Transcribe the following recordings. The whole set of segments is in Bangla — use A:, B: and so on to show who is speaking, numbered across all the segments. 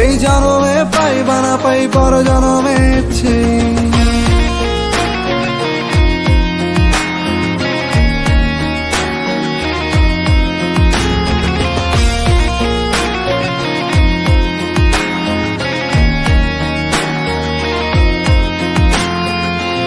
A: এই জনমে পাই বা না পাই পর জনমে চাই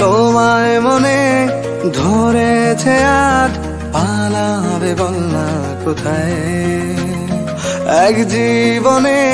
A: তোমায় মনে ধরেছে আজ পালাবে বল না কোথায়? এক জীবনে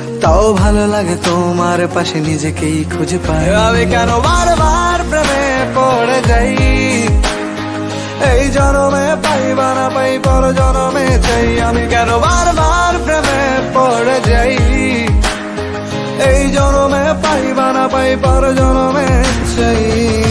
A: তাও ভালো লাগে তোমার পাশে, নিজেকেই খুঁজে পাই। আমি কেন বারবার প্রেমে পড়ে যাই? এই জনমে পাই বা না পাই, পর জনমে চাই। আমি কেন বারবার প্রেমে পড়ে যাই? এই জনমে পাই বা না পাই, পর জনমে চাই।